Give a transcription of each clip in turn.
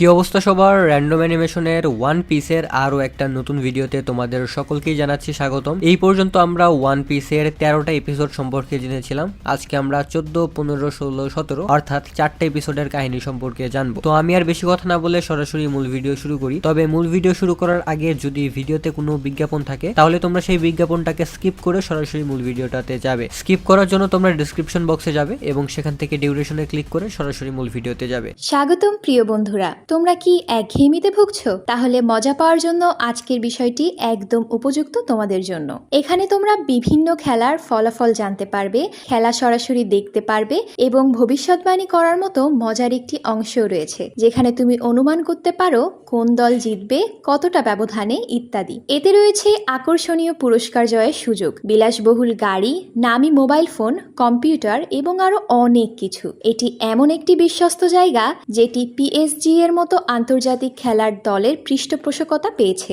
কি অবস্থা সবার? র্যান্ডম অ্যানিমেশনের ওয়ান পিসের আরও একটা নতুন ভিডিওতে তোমাদের সকলকেই জানাচ্ছি স্বাগতম। এই পর্যন্ত আমরা ওয়ান পিসের তেরোটা এপিসোড সম্পর্কে জেনেছিলাম। আজকে আমরা চোদ্দ, পনেরো, ষোলো, সতেরো অর্থাৎ চারটা এপিসোডের কাহিনী সম্পর্কে জানব। তো আমি আর বেশি কথা না বলে সরাসরি মূল ভিডিও শুরু করি। তবে মূল ভিডিও শুরু করার আগে যদি ভিডিওতে কোনো বিজ্ঞাপন থাকে, তাহলে তোমরা সেই বিজ্ঞাপনটাকে স্কিপ করে সরাসরি মূল ভিডিওটাতে যাবে। স্কিপ করার জন্য তোমরা ডিসক্রিপশন বক্সে যাবে এবং সেখান থেকে ডিউরেশনে ক্লিক করে সরাসরি মূল ভিডিওতে যাবে। স্বাগতম প্রিয় বন্ধুরা। তোমরা কি এক একঘেয়েমিতে ভুগছো? তাহলে মজা পাওয়ার জন্য আজকের বিষয়টি একদম উপযুক্ত তোমাদের জন্য। এখানে তোমরা বিভিন্ন খেলার ফলাফল জানতে পারবে, খেলা সরাসরি দেখতে পারবে এবং ভবিষ্যৎবাণী করার মতো মজার একটি অংশও রয়েছে, যেখানে তুমি অনুমান করতে পারো কোন দল জিতবে, কতটা ব্যবধানে, ইত্যাদি। এতে রয়েছে আকর্ষণীয় পুরস্কার জয়ের সুযোগ, বিলাসবহুল গাড়ি, নামি মোবাইল ফোন, কম্পিউটার এবং আরও অনেক কিছু। এটি এমন একটি বিশ্বস্ত জায়গা, যেটি পিএসজি এর মতো আন্তর্জাতিক খেলার দলের পৃষ্ঠপোষকতা পেয়েছে।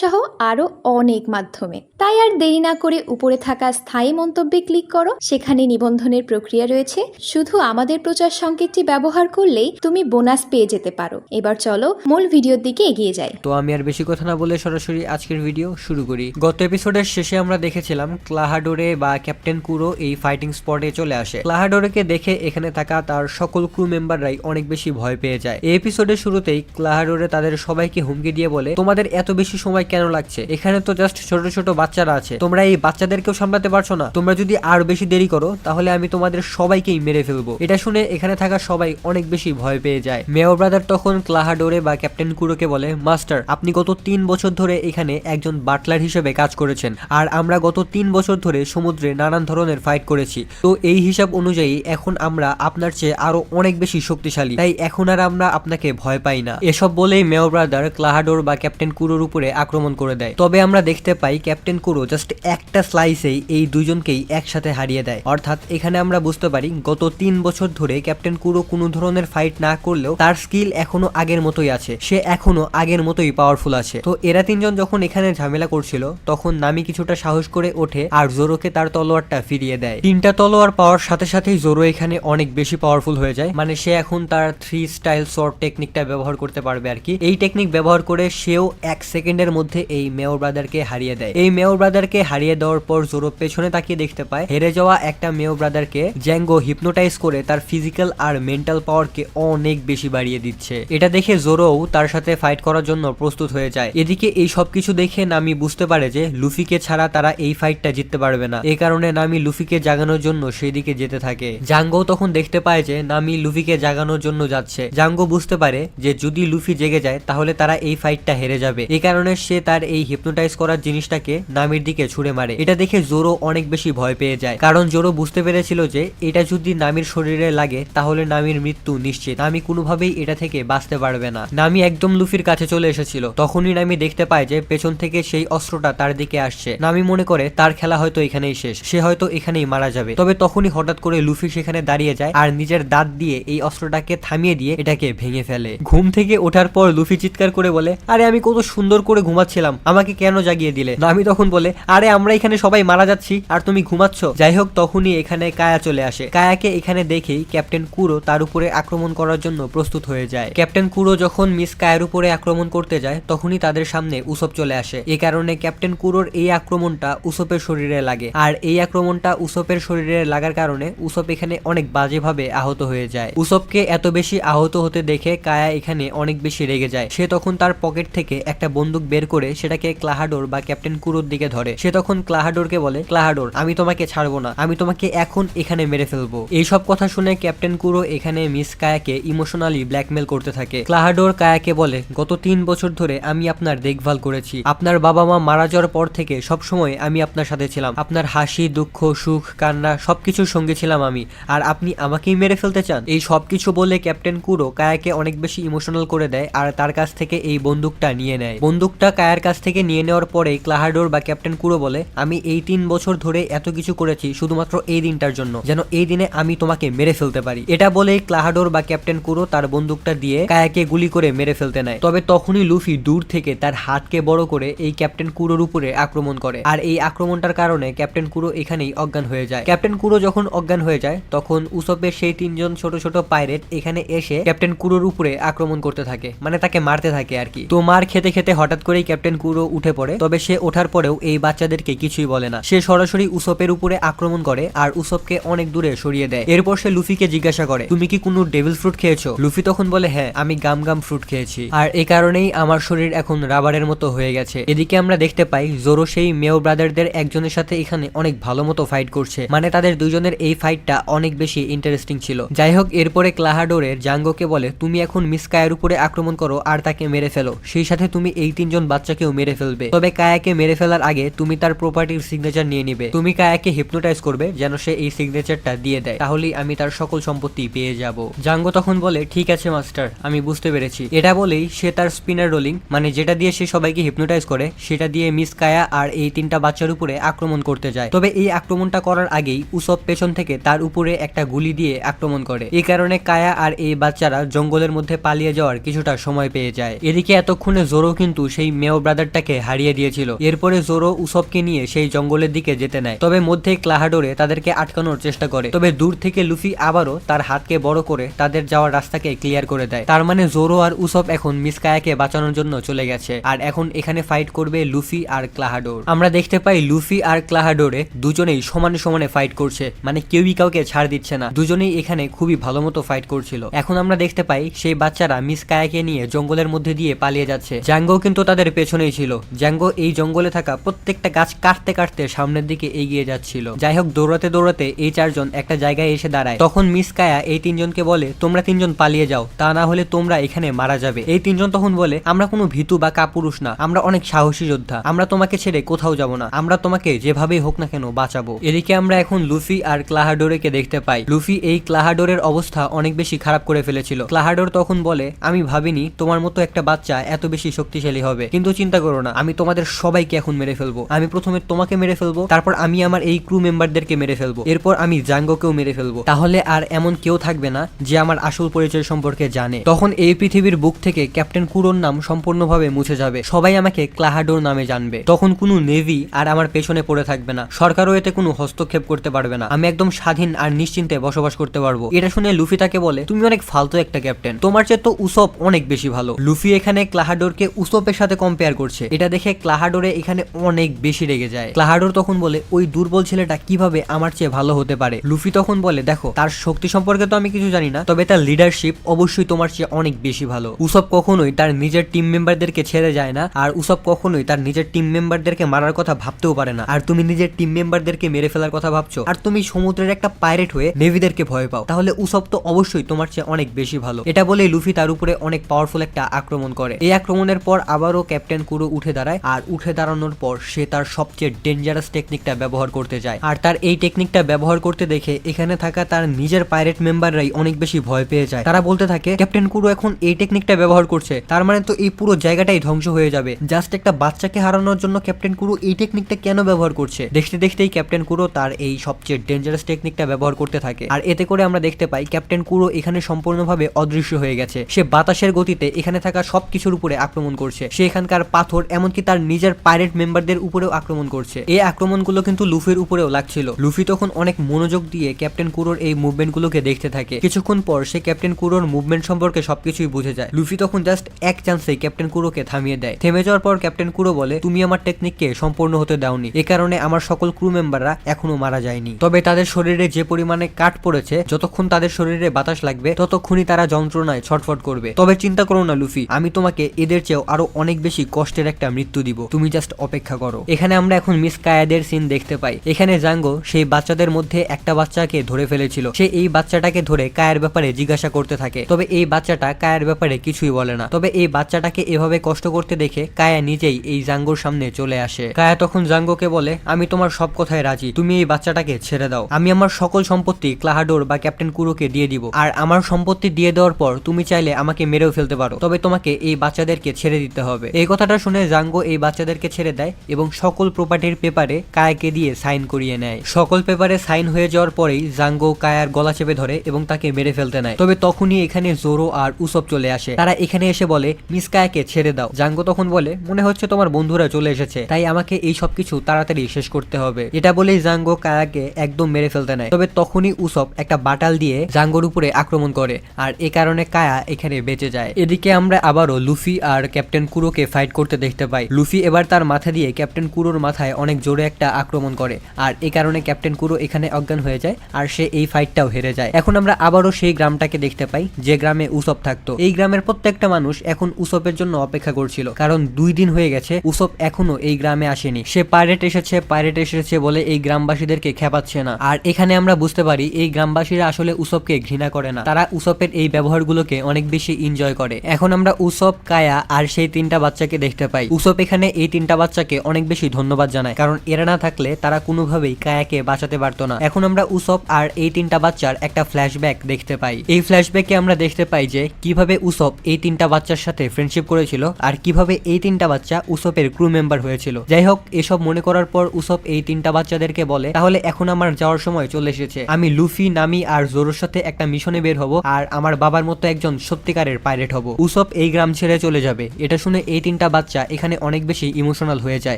সহ আরও অনেক মাধ্যমে। তাই আর দেরি না করে উপরে থাকা স্থায়ী মন্তব্যে ক্লিক করো। সেখানে নিবন্ধনের প্রক্রিয়া রয়েছে। শুধু আমাদের প্রচার সংকেতটি ব্যবহার করলেই তুমি বোনাস পেয়ে যেতে পারো। এবার চলো মূল ভিডিওর দিকে এগিয়ে যাই। তো আমি আর বেশি কথা না বলে সরাসরি আজকের ভিডিও শুরু করি। গত এপিসোডের শেষে আমরা দেখেছিলাম ক্লাহাডোরে বা ক্যাপ্টেন কুরো এই ফাইটিং স্পটে চলে আসে। ক্লাহাডোরেকে দেখে এখানে থাকা তার সকল ক্রু মেম্বাররাই অনেক বেশি ভয় পেয়ে যায়। এই এপিসোডের শুরুতেই ক্লাহাডোরে তাদের সবাইকে হুমকি দিয়ে বলে, তোমাদের এত বেশি সময় কেন লাগছে? এখানে তো জাস্ট ছোট ছোট বাচ্চারা আছে। তোমরা এই বাচ্চাদেরকেও সামলাতে পারছ না। তোমরা যদি আর বেশি দেরি করো, তাহলে আমি তোমাদের সবাইকেই মেরে ফেলব। এটা শুনে এখানে থাকা সবাই অনেক বেশি ভয় পেয়ে যায়। মেয়র ব্রাদার তখন ক্লাহাডোরে বা ক্যাপ্টেন কুরোকে বলে, মাস্টার, আপনি গত তিন বছর ধরে এখানে একজন বাটলার হিসেবে কাজ করেছেন। আর আমরা গত তিন বছর ধরে সমুদ্রে নানান ধরনের ফাইট করেছি। তো এই হিসাব অনুযায়ী এখন আমরা আপনার চেয়ে আরও অনেক বেশি শক্তিশালী। তাই এখন আর আমরা আপনাকে ভয় পাই না। এসব বলেই মেয়র ব্রাদার ক্লাহাডোর বা ক্যাপ্টেন কুরোর উপরে আক্রমণ করে দেয়। তবে আমরা দেখতে পাই ক্যাপ্টেন কুরো জাস্ট একটা স্লাইসেই এই দুজনকেই একসাথে হারিয়ে দেয়। অর্থাৎ এখানে আমরা বুঝতে পারি গত তিন বছর ধরে ক্যাপ্টেন কুরো কোনো ধরনের ফাইট না করলেও তার স্কিল এখনও আগের মতোই আছে। সে এখনও আগের মতোই পাওয়ারফুল আছে। তো এরা তিনজন যখন এখানে ঝামেলা করছিল, তখন নামি কিছুটা সাহস করে ওঠে আর জোরোকে তার তলোয়ারটা ফিরিয়ে দেয়। তিনটা তলোয়ার পাওয়ার সাথে সাথেই জোরো এখানে অনেক বেশি পাওয়ারফুল হয়ে যায়। মানে সে এখন তার থ্রি স্টাইল শর্ট টেকনিকটা ব্যবহার করতে পারবে আর কি। এই টেকনিক ব্যবহার করে সেও এক সেকেন্ডের মধ্যে এই মেয়র ব্রাদারকে হারিয়ে দেয়। এই মেয়র ব্রাদারকে হারিয়ে দেওয়ার পর জোরো পেছনে তাকিয়ে দেখতে পায়, হেরে যাওয়া একটা মেয়র ব্রাদারকে জ্যাঙ্গো হিপনোটাইজ করে তার ফিজিক্যাল আর মেন্টাল পাওয়ারকে অনেক বেশি বাড়িয়ে দিচ্ছে। এটা দেখে জোরোও তার সাথে ফাইট করার জন্য প্রস্তুত হয়ে যায়। এদিকে এই সবকিছু দেখে নামি বুঝতে পারে যে লুফিকে ছাড়া তারা এই ফাইটটা জিততে পারবে না। এই কারণে নামি লুফিকে জাগানোর জন্য সেই দিকে যেতে থাকে। জাঙ্গো তখন দেখতে পায় যে নামি লুফিকে জাগানোর জন্য যাচ্ছে। জাঙ্গো বুঝতে পারে যে যদি লুফি জেগে যায়, তাহলে তারা এই ফাইটটা হেরে যাবে। এই কারণে সে তার এই হিপনোটাইজ করার জিনিসটাকে নামির দিকে ছুড়ে মারে। এটা দেখে জোরো অনেক বেশি ভয় পেয়ে যায়। কারণ জোরো বুঝতে পেরেছিল যে, এটা যদি নামির শরীরে লাগে, তাহলে নামির মৃত্যু নিশ্চিত। নামি কোনোভাবেই এটা থেকে বাঁচতে পারবে না। নামি একদম লুফির কাছে চলে এসেছিল। তখনই নামি দেখতে পায় যে, পেছন থেকে সেই অস্ত্রটা তার দিকে আসছে। নামি মনে করে, তার খেলা হয়তো এখানেই শেষ। সে হয়তো এখানেই মারা যাবে। তবে তখনই হঠাৎ করে লুফি সেখানে দাঁড়িয়ে যায় আর নিজের দাঁত দিয়ে এই অস্ত্রটাকে থামিয়ে দিয়ে এটাকে ভেঙে ফেলে। ঘুম থেকে ওঠার পর লুফি চিৎকার করে বলে, আরে, আমি কত সুন্দর করে ঘুমাচ্ছিলাম আমাকে কেন জাগিয়ে দিলে? নামি তখন বলে, আরে, আমরা এখানে সবাই মারা যাচ্ছি আর তুমি ঘুমাচ্ছ। যাই হোক, তখনই এখানে কায়া চলে আসে। কায়াকে এখানে দেখেই ক্যাপ্টেন কুরো তার উপরে আক্রমণ করার জন্য প্রস্তুত হয়ে যায়। ক্যাপ্টেন কুরো যখন মিস কায়ার উপরে আক্রমণ করতে যায়, তখনই তাদের সামনে উসব চলে আসে। এই কারণে ক্যাপ্টেন কুরোর এই আক্রমণটা উসপের শরীরে লাগে। আর এই আক্রমণটা উসপের শরীরে লাগার কারণে উসপ এখানে অনেক বাজেভাবে আহত হয়ে যায়। উসপকে এত বেশি আহত হতে দেখে কায়া এখানে অনেক বেশি রেগে যায়। সে তখন তার পকেট থেকে একটা বন্দুক বের করে করে সেটাকে ক্লাহাডোর বা ক্যাপ্টেন কুরোর দিকে ধরে। সে তখন ক্লাহাডোরকে বলে, ক্লাহাডোর, আমি তোমাকে ছাড়বো না। আমি তোমাকে এখন এখানে মেরে ফেলব। এইসব কথা শুনে ক্যাপ্টেন কুরো এখানে মিস কায়াকে ইমোশনালি ব্ল্যাকমেল করতে থাকে। ক্লাহাডোর কায়াকে বলে, গত তিন বছর ধরে আমি আপনার দেখভাল করেছি। আপনার বাবা মা মারা যাওয়ার পর থেকে সবসময় আমি আপনার সাথে ছিলাম। আপনার হাসি, দুঃখ, সুখ, কান্না, সবকিছুর সঙ্গে ছিলাম আমি। আর আপনি আমাকেই মেরে ফেলতে চান? এই সবকিছু বলে ক্যাপ্টেন কুরো কায়াকে অনেক বেশি ইমোশনাল করে দেয় আর তার কাছ থেকে এই বন্দুকটা নিয়ে নেয়। বন্দুকটা কায়ার কাছ থেকে নিয়ে নেওয়ার পরে ক্লাহাডোর বা ক্যাপ্টেন কুরো বলে, আমি এই তিন বছর ধরে এত কিছু করেছি শুধুমাত্র এই দিনটার জন্য, যেন এই দিনে আমি তোমাকে মেরে ফেলতে পারি। এটা বলে ক্লাহাডোর বা ক্যাপ্টেন কুরো তার বন্দুকটা দিয়ে কায়াকে গুলি করে মেরে ফেলতে নেয়। তবে তখনই লুফি দূর থেকে তার হাতকে বড় করে এই ক্যাপ্টেন কুরোর উপরে আক্রমণ করে। আর এই আক্রমণটার কারণে ক্যাপ্টেন কুরো এখানেই অজ্ঞান হয়ে যায়। ক্যাপ্টেন কুরো যখন অজ্ঞান হয়ে যায়, তখন উসপের সেই তিনজন ছোট ছোট পাইরেট এখানে এসে ক্যাপ্টেন কুরোর উপরে আক্রমণ করতে থাকে। মানে তাকে মারতে থাকে আর কি। তো মার খেতে খেতে হঠাৎ করেই ক্যাপ্টেন কুরো উঠে পড়ে, তবে সে ওঠার পরেও এই বাচ্চাদেরকে কিছুই বলে না। সে সরাসরি উসপের উপরে আক্রমণ করে আর উসপকে অনেক দূরে সরিয়ে দেয়। এরপর সে লুফিকে জিজ্ঞাসা করে, তুমি কি কোনো ডেভিল ফ্রুট খেয়েছো? লুফি তখন বলে হ্যাঁ আমি গাম গাম ফ্রুট খেয়েছি। আর এই কারণেই আমার শরীর এখন রাবারের মতো হয়ে গেছে। এদিকে আমরা দেখতে পাই, জোরো সেই মেও ব্রাদারদের একজনের সাথে এখানে অনেক ভালো মতো ফাইট করছে। মানে তাদের দুজনের এই ফাইটটা অনেক বেশি ইন্টারেস্টিং ছিল। যাই হোক, এরপরে ক্লাহাডোরের জাঙ্গোকে বলে, তুমি এখন মিস কায়ের উপরে আক্রমণ করো আর তাকে মেরে ফেলো। সেই সাথে তুমি এই তিনজন বাচ্চাকেও মেরে ফেলবে। তবে কায়াকে মেরে ফেলার আগে তুমি তার প্রপার্টির সিগনেচার নিয়ে নিবে। তুমি কায়াকে হিপনোটাইজ করবে যেন সে এই সিগনেচারটা দিয়ে দেয়। তাহলেই আমি তার সকল সম্পত্তি পেয়ে যাব। জাঙ্গো তখন বলে, ঠিক আছে, মাস্টার, আমি বুঝতে পেরেছি। এটা বলেই সে তার স্পিনার রোলিং মানে যেটা দিয়ে সে সবাইকে হিপনোটাইজ করে, সেটা দিয়ে মিস কায়া আর এই তিনটা বাচ্চার উপরে আক্রমণ করতে যায়। তবে এই আক্রমণটা করার আগেই উসব পেছন থেকে তার উপরে একটা গুলি দিয়ে আক্রমণ করে। এই কারণে কায়া আর এই বাচ্চারা জঙ্গলের মধ্যে পালিয়ে যাওয়ার কিছুটা সময় পেয়ে যায়। এদিকে এতক্ষণে জোরো কিন্তু সেই মেও ব্রাদারটাকে হারিয়ে দিয়েছিল। এরপরে জোরো উসবকে নিয়ে সেই জঙ্গলের দিকে যেতে নেয়। তবে মধ্যে ক্লাহাডোরে তাদেরকে আটকানোর চেষ্টা করে। তবে দূর থেকে লুফি আবারও তার হাতকে বড় করে তাদের যাওয়ার রাস্তাকে ক্লিয়ার করে দেয়। তার মানে জোরো আর উসব এখন মিস কায়াকে বাঁচানোর জন্য চলে গেছে। আর এখন এখানে ফাইট করবে লুফি আর ক্লাহাডোর। আমরা দেখতে পাই লুফি আর ক্লাহাডোরে দুজনেই সমানে সমানে ফাইট করছে। মানে কেউই কাউকে ছাড় দিচ্ছে না। দুজনেই এখানে খুবই ভালো মতো ফাইট করছিল। এখন আমরা দেখতে পাই সেই বাচ্চারা মিস কায়াকে নিয়ে জঙ্গলের মধ্যে দিয়ে পালিয়ে যাচ্ছে। জ্যাঙ্গো কিন্তু তাদের পেছনেই ছিল। জ্যাঙ্গো এই জঙ্গলে থাকা প্রত্যেকটা গাছ কাটতে কাটতে সামনের দিকে এগিয়ে যাচ্ছিল। যাই হোক দৌড়াতে দৌড়াতে এই চারজন একটা জায়গায় এসে দাঁড়ায়। তখন মিস কায়া এই তিনজনকে বলে, তোমরা তিনজন পালিয়ে যাও, তা না হলে তোমরা এখানে মারা যাবে। এই তিনজন তখন বলে, আমরা কোনো ভীতু বা কাপুরুষ না, আমরা অনেক সাহসী যোদ্ধা। আমরা তোমাকে ছেড়ে কোথাও যাব না। আমরা তোমাকে যেভাবেই হোক না কেন বাঁচাবো। এদিকে আমরা এখন লুফি আর ক্লাহাডোরেকে দেখতে পাই। লুফি এই ক্লাহাডোরের অবস্থা অনেক বেশি খারাপ করে ফেলেছিল। ক্লাহাডোর তখন বলে, আমি ভাবিনি তোমার মতো একটা বাচ্চা এত বেশি শক্তিশালী হবে। কিন্তু চিন্তা করো না, আমি তোমাদের সবাইকে এখন মেরে ফেলব। আমি প্রথমে তোমাকে মেরে ফেলব, তারপর আমি আমার এই ক্রু মেম্বারদেরকে মেরে ফেলব। এরপর আমি জাঙ্গোকেও মেরে ফেলব। তাহলে আর এমন কেউ থাকবে না, যে আমার আসল পরিচয় সম্পর্কে জানে। তখন এই পৃথিবীর বুক থেকে ক্যাপ্টেন কুরোর নাম সম্পূর্ণভাবে মুছে যাবে। সবাই আমাকে ক্লাহাডোর নামে জানবে। তখন কোনো নেভি আর আমার পেছনে পড়ে থাকবে না। সরকারও এতে কোনো হস্তক্ষেপ করতে পারবে না। আমি একদম স্বাধীন আর নিশ্চিন্তে বসবাস করতে পারব। এটা শুনে লুফি তাকে বলে, তুমি অনেক ফালতু একটা ক্যাপ্টেন। তোমার চেয়ে তো উসপ অনেক বেশি ভালো। লুফি এখানে ক্লাহাডোরকে উসপের সাথে কম্পেয়ার করছে। এটা দেখে ক্লাহাডোরে এখানে অনেক বেশি রেগে যায়। ক্লাহাডোর তখন বলে, ওই দুর্বল ছেলেটা কীভাবে আমার চেয়ে ভালো হতে পারে? লুফি তখন বলে, দেখো, তার শক্তি সম্পর্কে তো আমি কিছু জানি না, তবে তার লিডারশিপ অবশ্যই তোমার চেয়ে অনেক বেশি ভালো। উসব কখনোই তার নিজের টিম মেম্বারদেরকে ছেড়ে যায় না, আর উসব কখনোই তার নিজের টিম মেম্বারদেরকে মারার কথা ভাবতেও পারে না। আর তুমি নিজের টিম মেম্বারদেরকে মেরে ফেলার কথা ভাবছ, আর তুমি সমুদ্রের একটা পাইরেট হয়ে নেভিদেরকে ভয় পাও, তাহলে উসব তো অবশ্যই তোমার চেয়ে অনেক বেশি ভালো। এটা বলে লুফি তার উপরে অনেক পাওয়ারফুল একটা আক্রমণ করে। এই আক্রমণের পর আবারও ক্যাপ্টেন কুরো উঠে দাঁড়ায়, আর উঠে দাঁড়ানোর পর সে তার সবচেয়ে ডেঞ্জারাস টেকনিকটা ব্যবহার করতে যায়। আর তার এই টেকনিকটা ব্যবহার করতে দেখে এখানে থাকা তার নিজের পাইরেট মেম্বাররাই অনেক বেশি ভয় পেয়ে যায়। তারা বলতে থাকে, ক্যাপ্টেন কুরো এখন এই টেকনিকটা ব্যবহার করছে। তার মানে তো এই পুরো জায়গাটাই ধ্বংস হয়ে যাবে। জাস্ট একটা বাচ্চাকে হারানোর জন্য ক্যাপ্টেন কুরু এই টেকনিকটা কেন ব্যবহার করছে? দেখতে দেখতেই ক্যাপ্টেন কুরো তার এই সবচেয়ে ডেঞ্জারাস টেকনিকটা ব্যবহার করতে থাকে। আর এতে করে আমরা দেখতে পাই, ক্যাপ্টেন কুরো এখানে সম্পূর্ণভাবে অদৃশ্য হয়ে গেছে। সে বাতাসের গতিতে এখানে থাকা সবকিছুর উপরে আক্রমণ করছে। সে এখানকার পাথর এমনকি তার নিজের পাইরেট মেম্বারদের উপরেও আক্রমণ করছে। এই আক্রমণগুলো কিন্তু লুফির উপরেও লাগছিল। লুফি তখন অনেক মনোযোগ দিয়ে ক্যাপ্টেন কুরোর এই মুভমেন্টগুলোকে দেখতে থাকে। কিছুক্ষণ পর সে ক্যাপ্টেন কুরোর মুভমেন্ট সম্পর্কে সবকিছুই বুঝে যায়। লুফি তখন জাস্ট এক চান্সে ক্যাপ্টেন কুরোকে থামিয়ে দেয়। থেমে যাওয়ার পর ক্যাপ্টেন কুরো বলে, তুমি আমার টেকনিককে সম্পূর্ণ হতে দাওনি। এ কারণে আমার সকল ক্রু মেম্বাররা এখনও মারা যায়নি। তবে তাদের শরীরে যে পরিমাণে কাট পড়েছে, যতক্ষণ তাদের শরীরে বাতাস লাগবে, ততক্ষণই তারা যন্ত্রণায় ছটফট করবে। তবে চিন্তা করো না, লুফি। আমি তোমাকে এদের চেয়েও আরও অনেক বেশি বেশি কষ্টের একটা মৃত্যু দিব। তুমি জাস্ট অপেক্ষা করো। এখানে আমরা এখন মিস কায়াদের সিন দেখতে পাই। এখানে জাঙ্গো সেই বাচ্চাদের মধ্যে একটা বাচ্চাকে ধরে ফেলেছিল। সে এই বাচ্চাটাকে ধরে কায়ের ব্যাপারে জিজ্ঞাসা করতে থাকে। তবে এই বাচ্চাটা কায়ের ব্যাপারে কিছুই বলে না। তবে এই বাচ্চাটাকে এভাবে কষ্ট করতে দেখে কায়া নিজেই এই জাঙ্গোর সামনে চলে আসে। কায়া তখন জাঙ্গোকে বলে, আমি তোমার সব কথায় রাজি। তুমি এই বাচ্চাটাকে ছেড়ে দাও। আমি আমার সকল সম্পত্তি ক্লাহাডোর বা ক্যাপ্টেন কুরোকে দিয়ে দিব। আর আমার সম্পত্তি দিয়ে দেওয়ার পর তুমি চাইলে আমাকে মেরেও ফেলতে পারো। তবে তোমাকে এই বাচ্চাদেরকে ছেড়ে দিতে হবে। এই কথাটা শুনে জাঙ্গো এই বাচ্চাদেরকে ছেড়ে দেয় এবং সকল প্রপার্টির পেপারে কায়াকে দিয়ে সাইন করিয়ে নেয়। সকল পেপারে সাইন হয়ে যাওয়ার পরেই জাঙ্গো কায়ার গলা চেপে ধরে এবং তাকে মেরে ফেলতে নেয়। তবে তখনই এখানে জোরো আর উসব চলে আসে। তারা এখানে এসে বলে, মিস কায়াকে ছেড়ে দাও। জাঙ্গো তখন বলে, মনে হচ্ছে তোমার বন্ধুরা চলে এসেছে। তাই আমাকে এই সব কিছু তাড়াতাড়ি শেষ করতে হবে। এটা বলেই জাঙ্গো কায়াকে একদম মেরে ফেলতে নেয়। তবে তখনই উসব একটা বাটাল দিয়ে জাঙ্গোর উপরে আক্রমণ করে, আর এ কারণে কায়া এখানে বেঁচে যায়। এদিকে আমরা আবারও লুফি আর ক্যাপ্টেন কুরোকে ফাইট করতে দেখতে পাই। লুফি এবার তার মাথা দিয়ে ক্যাপ্টেন কুরোর মাথায় অনেক জোরে একটা আক্রমণ করে। আর এই কারণে ক্যাপ্টেন কুরো এখানে অজ্ঞান হয়ে যায় আর সে এই ফাইটটাও হেরে যায়। এখন আমরা আবারও সেই গ্রামটাকে দেখতে পাই, যে গ্রামে উসব থাকতো। এই গ্রামের প্রত্যেকটা মানুষ এখন উসবের জন্য অপেক্ষা করছিল। কারণ দুই দিন হয়ে গেছে উসব এখনও এই গ্রামে আসেনি। সে পাইরেট এসেছে পাইরেট এসেছে বলে এই গ্রামবাসীদেরকে খেপাচ্ছে না। আর এখানে আমরা বুঝতে পারি, এই গ্রামবাসীরা আসলে উসবকে ঘৃণা করে না। তারা উসবের এই ব্যবহারগুলোকে অনেক বেশি এনজয় করে। এখন আমরা উসব কায়া আর সেই তিনটা বাচ্চাকে দেখতে পাই। উসপ এখানে এই তিনটা বাচ্চাকে অনেক বেশি ধন্যবাদ জানায়, কারণ এরা না থাকলে তারা কোনোভাবেই কায়াকে বাঁচাতে পারতো না। এখন আমরা উসব আর এই তিনটা বাচ্চার একটা ফ্ল্যাশব্যাক দেখতে পাই। এই ফ্ল্যাশব্যাকে আমরা দেখতে পাই যে, কীভাবে উসব এই তিনটা বাচ্চার সাথে ফ্রেন্ডশিপ করেছিল আর কীভাবে এই তিনটা বাচ্চা উসবের ক্রু মেম্বার হয়েছিল। যাই হোক, এসব মনে করার পর উসব এই তিনটা বাচ্চাদেরকে বলে, তাহলে এখন আমার যাওয়ার সময় চলে এসেছে। আমি লুফি, নামি আর জোরোর সাথে একটা মিশনে বের হব আর আমার বাবার মতো একজন সত্যিকারের পাইরেট হব। উসব এই গ্রাম ছেড়ে চলে যাবে। এটা শুনে এই তিনটা বাচ্চা এখানে অনেক বেশি ইমোশনাল হয়ে যায়।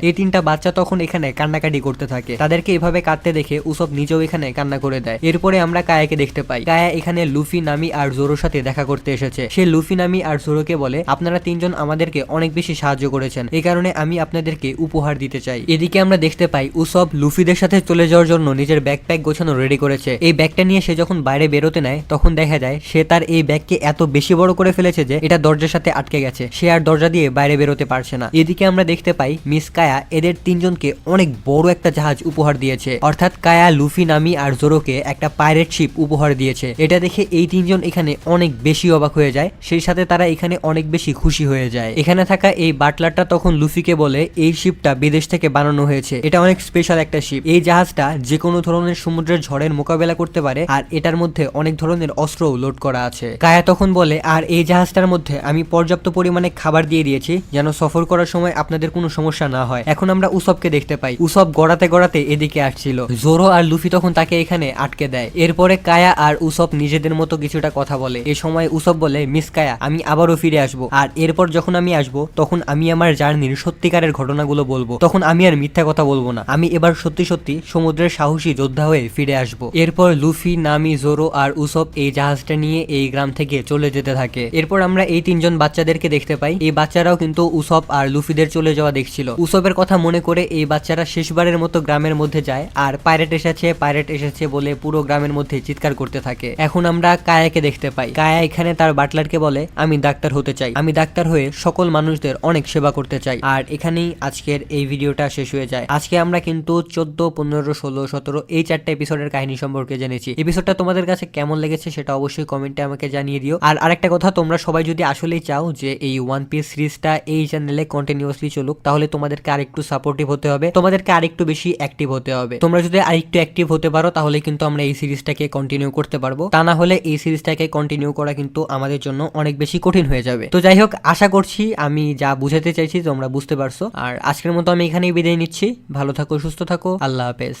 এই তিনটা বাচ্চা তখন এখানে কান্নাকাটি করতে থাকে। তাদেরকে এভাবে কাঁদতে দেখে উসব নিজেও এখানে কান্না করে দেয়। এরপরে আমরা কায়াকে দেখতে পাই। কায়া এখানে লুফি, নামি আর জোরোর সাথে দেখা করতে এসেছে। সে লুফি, নামি আর জোরোকে বলে, আপনারা তিনজন আমাদেরকে অনেক বেশি সাহায্য করেছেন। এই কারণে আমি আপনাদেরকে উপহার দিতে চাই। এদিকে আমরা দেখতে পাই উসব লুফিদের সাথে চলে যাওয়ার জন্য নিজের ব্যাকপ্যাক গোছানো রেডি করেছে। এই ব্যাগটা নিয়ে সে যখন বাইরে বেরোতে নেয়, তখন দেখা যায় সে তার এই ব্যাগকে এত বেশি বড় করে ফেলেছে যে, এটা দরজার সাথে আটকে গেছে। সে আর দরজা দিয়ে বাইরে বেরোতে পারছে না। এদিকে আমরা দেখতে পাই মিস কায়া এদের তিনজনকে অনেক বড় একটা জাহাজ উপহার দিয়েছে। অর্থাৎ কায়া, লুফি, নামি আর জোরোকে একটা পাইরেট শিপ উপহার দিয়েছে। এটা দেখে এই তিনজন এখানে অনেক বেশি অবাক হয়ে যায়। সেই সাথে তারা এখানে অনেক বেশি খুশি হয়ে যায়। এখানে থাকা এই বাটলারটা তখন লুফিকে বলে, এই শিপটা বিদেশ থেকে বানানো হয়েছে। এটা অনেক স্পেশাল একটা শিপ। এই জাহাজটা যে কোনো ধরনের সমুদ্রের ঝড়ের মোকাবেলা করতে পারে আর এটার মধ্যে অনেক ধরনের অস্ত্রও লোড করা আছে। কায়া তখন বলে, আর এই জাহাজটার মধ্যে আমি পর্যাপ্ত পরিমাণে খাবার দিয়ে দিয়েছি যেন সফর করার সময় আপনাদের কোনো সমস্যা না হয়। এখন আমরা উসবকে দেখতে পাই। উসব গড়াতে গড়াতে এদিকে আসছিল। জোরো আর লুফি তখন তাকে এখানে আটকে দেয়। এরপরে কায়া আর উসব নিজেদের মতো কিছুটা কথা বলে। এ সময় উসব বলে, মিস কায়া, আমি আবারও ফিরে আসব। আর এরপর যখন আমি আসব, তখন আমি আমার জার্নির সত্যিকারের ঘটনাগুলো বলব। তখন আমি আর মিথ্যা কথা বলব না। আমি এবার সত্যি সত্যি সমুদ্রের সাহসী যোদ্ধা হয়ে ফিরে আসব। এরপর লুফি, নামি, জোরো আর উসব এই জাহাজটা নিয়ে এই গ্রাম থেকে চলে যেতে থাকে। এরপর আমরা এই তিনজন বাচ্চাদেরকে দেখতে পাই। এই বাচ্চারাও কিন্তু উসব আর লুফিদের চলে যাওয়া দেখছিল। উসবের কথা মনে করে এই বাচ্চারা শেষবারের মতো গ্রামের মধ্যে যায় আর পাইরেট এসেছে পাইরেট এসেছে বলে পুরো গ্রামের মধ্যে চিৎকার করতে থাকে। এখন আমরা কায়াকে দেখতে পাই। কায়া এখানে তার বাটলারকে বলে, আমি ডাক্তার হতে চাই। আমি ডাক্তার হয়ে সকল মানুষদের অনেক সেবা করতে চাই। আর এখানেই আজকের এই ভিডিওটা শেষ হয়ে যায়। আজকে আমরা কিন্তু চোদ্দ, পনেরো, ষোলো, সতেরো এই চারটা এপিসোডের কাহিনী সম্পর্কে জেনেছি। এপিসোডটা তোমাদের কাছে কেমন লেগেছে সেটা অবশ্যই কমেন্টে আমাকে জানিয়ে দিও। আর আরেকটা কথা, তোমরা সবাই যদি আসলেই চাও যে এই ওয়ান পিস সিরিজটা এই চ্যানেলে কন্টিনিউয়াসলি চলুক, তাহলে তোমাদেরকে আরেকটু সাপোর্টিভ হতে হবে, তোমাদেরকে আরেকটু বেশি অ্যাক্টিভ হতে হবে। তোমরা যদি আরেকটু অ্যাক্টিভ হতে পারো, তাহলে কিন্তু আমরা এই সিরিজটাকে কন্টিনিউ করতে পারব। তা না হলে এই সিরিজটাকে কন্টিনিউ করা কিন্তু আমাদের জন্য অনেক বেশি কঠিন হয়ে যাবে। তো যাই হোক, আশা করছি আমি যা বুঝাতে চাইছি তোমরা বুঝতে পারছ। আর আজকের মতো আমি এখানেই বিদায় নিচ্ছি। ভালো থাকো, সুস্থ থাকো। আল্লাহ হাফেজ।